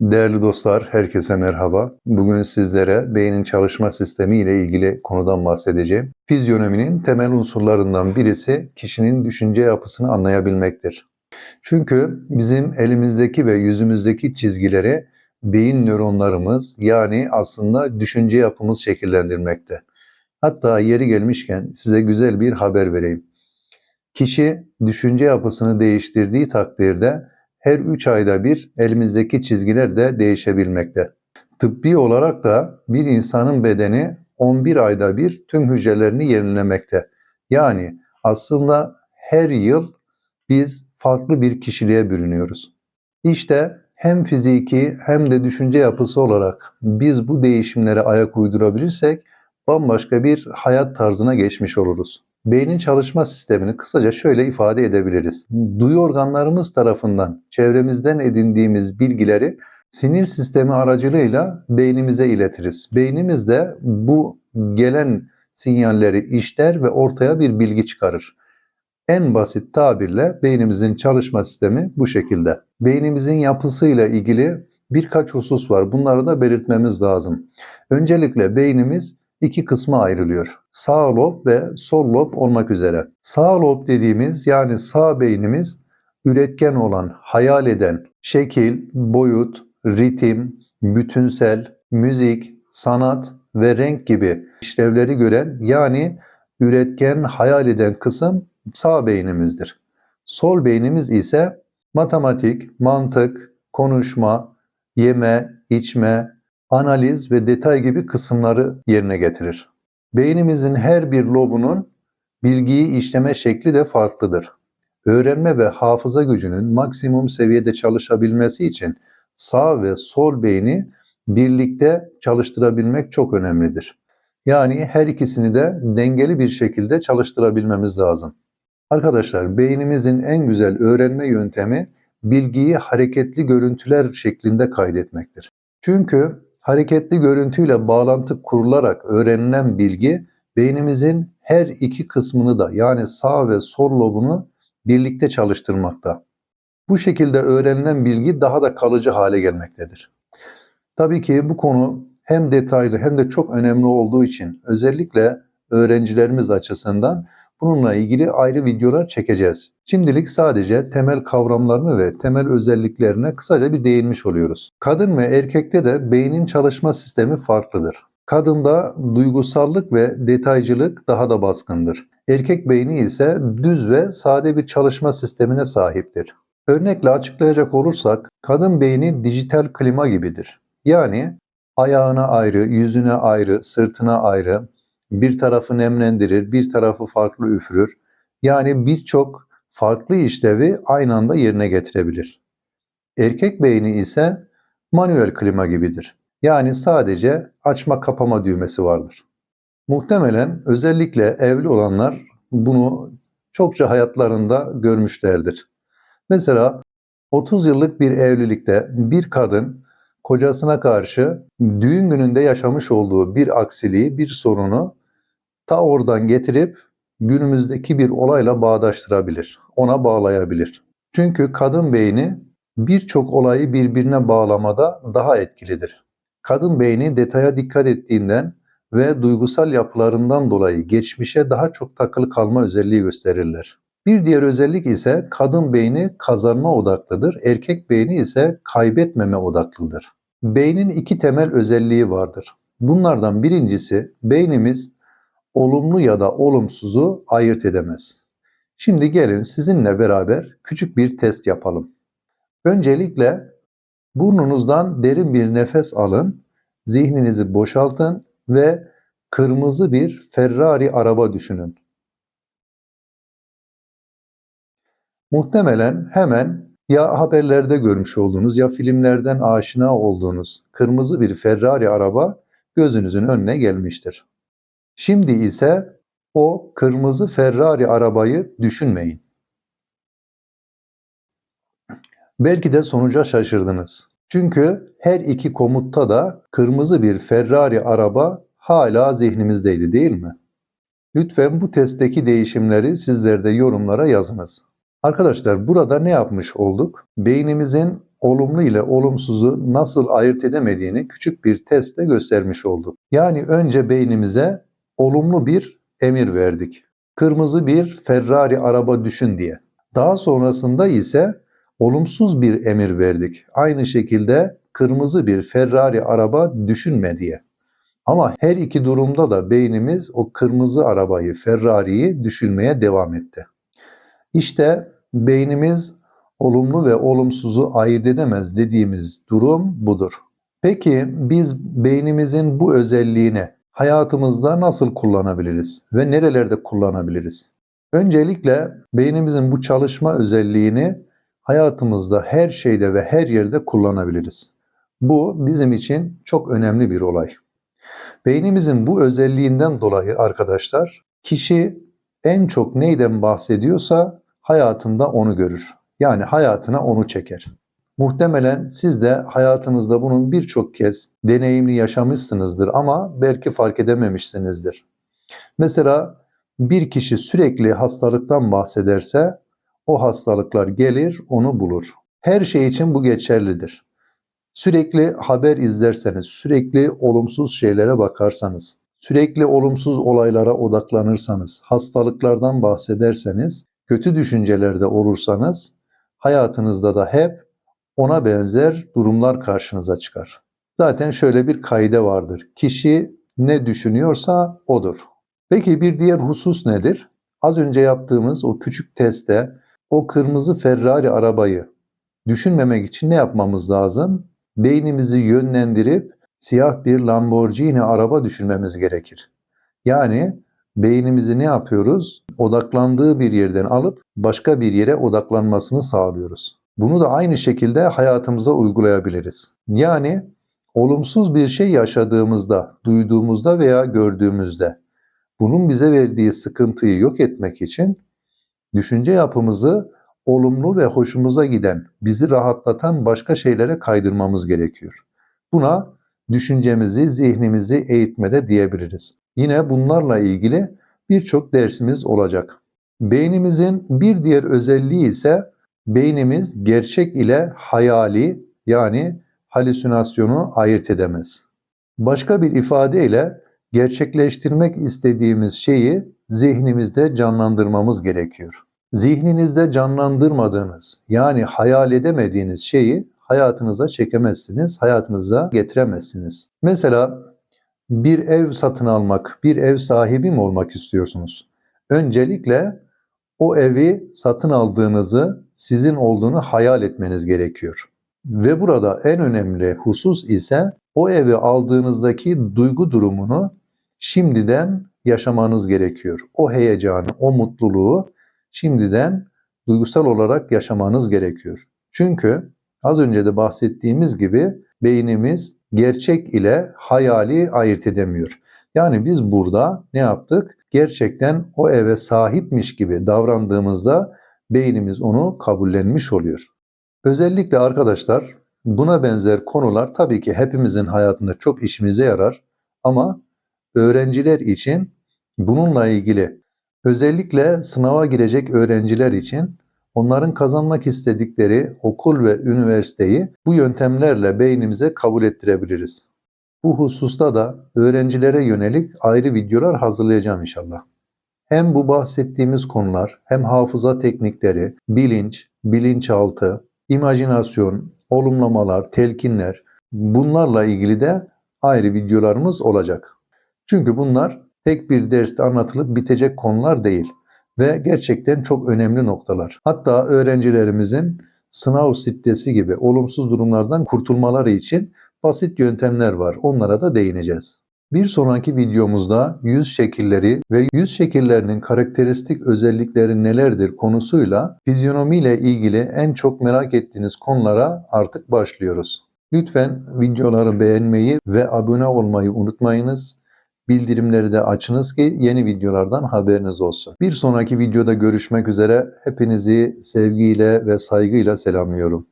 Değerli dostlar, herkese merhaba. Bugün sizlere beynin çalışma sistemi ile ilgili konudan bahsedeceğim. Fizyonominin temel unsurlarından birisi kişinin düşünce yapısını anlayabilmektir. Çünkü bizim elimizdeki ve yüzümüzdeki çizgileri beyin nöronlarımız yani aslında düşünce yapımız şekillendirmekte. Hatta yeri gelmişken size güzel bir haber vereyim. Kişi düşünce yapısını değiştirdiği takdirde her 3 ayda bir elimizdeki çizgiler de değişebilmekte. Tıbbi olarak da bir insanın bedeni 11 ayda bir tüm hücrelerini yenilemekte. Yani aslında her yıl biz farklı bir kişiliğe bürünüyoruz. İşte hem fiziki hem de düşünce yapısı olarak biz bu değişimlere ayak uydurabilirsek bambaşka bir hayat tarzına geçmiş oluruz. Beynin çalışma sistemini kısaca şöyle ifade edebiliriz. Duyu organlarımız tarafından çevremizden edindiğimiz bilgileri sinir sistemi aracılığıyla beynimize iletiriz. Beynimiz de bu gelen sinyalleri işler ve ortaya bir bilgi çıkarır. En basit tabirle beynimizin çalışma sistemi bu şekilde. Beynimizin yapısıyla ilgili birkaç husus var. Bunları da belirtmemiz lazım. Öncelikle beynimiz iki kısma ayrılıyor. Sağ lob ve sol lob olmak üzere. Sağ lob dediğimiz yani sağ beynimiz üretken olan, hayal eden, şekil, boyut, ritim, bütünsel, müzik, sanat ve renk gibi işlevleri gören yani üretken, hayal eden kısım sağ beynimizdir. Sol beynimiz ise matematik, mantık, konuşma, yeme, içme, analiz ve detay gibi kısımları yerine getirir. Beynimizin her bir lobunun bilgiyi işleme şekli de farklıdır. Öğrenme ve hafıza gücünün maksimum seviyede çalışabilmesi için sağ ve sol beyni birlikte çalıştırabilmek çok önemlidir. Yani her ikisini de dengeli bir şekilde çalıştırabilmemiz lazım. Arkadaşlar beynimizin en güzel öğrenme yöntemi bilgiyi hareketli görüntüler şeklinde kaydetmektir. Çünkü hareketli görüntüyle bağlantı kurularak öğrenilen bilgi beynimizin her iki kısmını da yani sağ ve sol lobunu birlikte çalıştırmakta. Bu şekilde öğrenilen bilgi daha da kalıcı hale gelmektedir. Tabii ki bu konu hem detaylı hem de çok önemli olduğu için özellikle öğrencilerimiz açısından bununla ilgili ayrı videolar çekeceğiz. Şimdilik sadece temel kavramlarını ve temel özelliklerine kısaca bir değinmiş oluyoruz. Kadın ve erkekte de beynin çalışma sistemi farklıdır. Kadında duygusallık ve detaycılık daha da baskındır. Erkek beyni ise düz ve sade bir çalışma sistemine sahiptir. Örnekle açıklayacak olursak kadın beyni dijital klima gibidir. Yani ayağına ayrı, yüzüne ayrı, sırtına ayrı, bir tarafı nemlendirir, bir tarafı farklı üfürür. Yani birçok farklı işlevi aynı anda yerine getirebilir. Erkek beyni ise manuel klima gibidir. Yani sadece açma kapama düğmesi vardır. Muhtemelen özellikle evli olanlar bunu çokça hayatlarında görmüşlerdir. Mesela 30 yıllık bir evlilikte bir kadın kocasına karşı düğün gününde yaşamış olduğu bir aksiliği, bir sorunu ta oradan getirip günümüzdeki bir olayla bağdaştırabilir, ona bağlayabilir. Çünkü kadın beyni birçok olayı birbirine bağlamada daha etkilidir. Kadın beyni detaya dikkat ettiğinden ve duygusal yapılarından dolayı geçmişe daha çok takılı kalma özelliği gösterirler. Bir diğer özellik ise kadın beyni kazanma odaklıdır, erkek beyni ise kaybetmeme odaklıdır. Beynin iki temel özelliği vardır. Bunlardan birincisi beynimiz olumlu ya da olumsuzu ayırt edemez. Şimdi gelin sizinle beraber küçük bir test yapalım. Öncelikle burnunuzdan derin bir nefes alın, zihninizi boşaltın ve kırmızı bir Ferrari araba düşünün. Muhtemelen hemen ya haberlerde görmüş olduğunuz ya filmlerden aşina olduğunuz kırmızı bir Ferrari araba gözünüzün önüne gelmiştir. Şimdi ise o kırmızı Ferrari arabayı düşünmeyin. Belki de sonuca şaşırdınız. Çünkü her iki komutta da kırmızı bir Ferrari araba hala zihnimizdeydi değil mi? Lütfen bu testteki değişimleri sizler de yorumlara yazınız. Arkadaşlar burada ne yapmış olduk? Beynimizin olumlu ile olumsuzu nasıl ayırt edemediğini küçük bir testle göstermiş oldu. Yani önce beynimize olumlu bir emir verdik. Kırmızı bir Ferrari araba düşün diye. Daha sonrasında ise olumsuz bir emir verdik. Aynı şekilde kırmızı bir Ferrari araba düşünme diye. Ama her iki durumda da beynimiz o kırmızı arabayı, Ferrari'yi düşünmeye devam etti. İşte beynimiz olumlu ve olumsuzu ayırt edemez dediğimiz durum budur. Peki biz beynimizin bu özelliğini hayatımızda nasıl kullanabiliriz ve nerelerde kullanabiliriz? Öncelikle beynimizin bu çalışma özelliğini hayatımızda her şeyde ve her yerde kullanabiliriz. Bu bizim için çok önemli bir olay. Beynimizin bu özelliğinden dolayı arkadaşlar kişi en çok neyden bahsediyorsa hayatında onu görür. Yani hayatına onu çeker. Muhtemelen siz de hayatınızda bunun birçok kez deneyimli yaşamışsınızdır ama belki fark edememişsinizdir. Mesela bir kişi sürekli hastalıktan bahsederse o hastalıklar gelir, onu bulur. Her şey için bu geçerlidir. Sürekli haber izlerseniz, sürekli olumsuz şeylere bakarsanız, sürekli olumsuz olaylara odaklanırsanız, hastalıklardan bahsederseniz, kötü düşüncelerde olursanız hayatınızda da hep ona benzer durumlar karşınıza çıkar. Zaten şöyle bir kaide vardır. Kişi ne düşünüyorsa odur. Peki bir diğer husus nedir? Az önce yaptığımız o küçük testte o kırmızı Ferrari arabayı düşünmemek için ne yapmamız lazım? Beynimizi yönlendirip siyah bir Lamborghini araba düşünmemiz gerekir. Yani beynimizi ne yapıyoruz? Odaklandığı bir yerden alıp başka bir yere odaklanmasını sağlıyoruz. Bunu da aynı şekilde hayatımıza uygulayabiliriz. Yani olumsuz bir şey yaşadığımızda, duyduğumuzda veya gördüğümüzde bunun bize verdiği sıkıntıyı yok etmek için düşünce yapımızı olumlu ve hoşumuza giden, bizi rahatlatan başka şeylere kaydırmamız gerekiyor. Buna düşüncemizi, zihnimizi eğitmede diyebiliriz. Yine bunlarla ilgili birçok dersimiz olacak. Beynimizin bir diğer özelliği ise beynimiz gerçek ile hayali yani halüsinasyonu ayırt edemez. Başka bir ifadeyle gerçekleştirmek istediğimiz şeyi zihnimizde canlandırmamız gerekiyor. Zihninizde canlandırmadığınız yani hayal edemediğiniz şeyi hayatınıza çekemezsiniz, hayatınıza getiremezsiniz. Mesela bir ev satın almak, bir ev sahibi mi olmak istiyorsunuz? Öncelikle o evi satın aldığınızı, sizin olduğunu hayal etmeniz gerekiyor. Ve burada en önemli husus ise o evi aldığınızdaki duygu durumunu şimdiden yaşamanız gerekiyor. O heyecanı, o mutluluğu şimdiden duygusal olarak yaşamanız gerekiyor. Çünkü az önce de bahsettiğimiz gibi beynimiz gerçek ile hayali ayırt edemiyor. Yani biz burada ne yaptık? Gerçekten o eve sahipmiş gibi davrandığımızda beynimiz onu kabullenmiş oluyor. Özellikle arkadaşlar buna benzer konular tabii ki hepimizin hayatında çok işimize yarar ama öğrenciler için bununla ilgili özellikle sınava girecek öğrenciler için onların kazanmak istedikleri okul ve üniversiteyi bu yöntemlerle beynimize kabul ettirebiliriz. Bu hususta da öğrencilere yönelik ayrı videolar hazırlayacağım inşallah. Hem bu bahsettiğimiz konular hem hafıza teknikleri, bilinç, bilinçaltı, imajinasyon, olumlamalar, telkinler bunlarla ilgili de ayrı videolarımız olacak. Çünkü bunlar tek bir derste anlatılıp bitecek konular değil ve gerçekten çok önemli noktalar. Hatta öğrencilerimizin sınav stresi gibi olumsuz durumlardan kurtulmaları için basit yöntemler var. Onlara da değineceğiz. Bir sonraki videomuzda yüz şekilleri ve yüz şekillerinin karakteristik özellikleri nelerdir konusuyla fizyonomiyle ilgili en çok merak ettiğiniz konulara artık başlıyoruz. Lütfen videoları beğenmeyi ve abone olmayı unutmayınız. Bildirimleri de açınız ki yeni videolardan haberiniz olsun. Bir sonraki videoda görüşmek üzere. Hepinizi sevgiyle ve saygıyla selamlıyorum.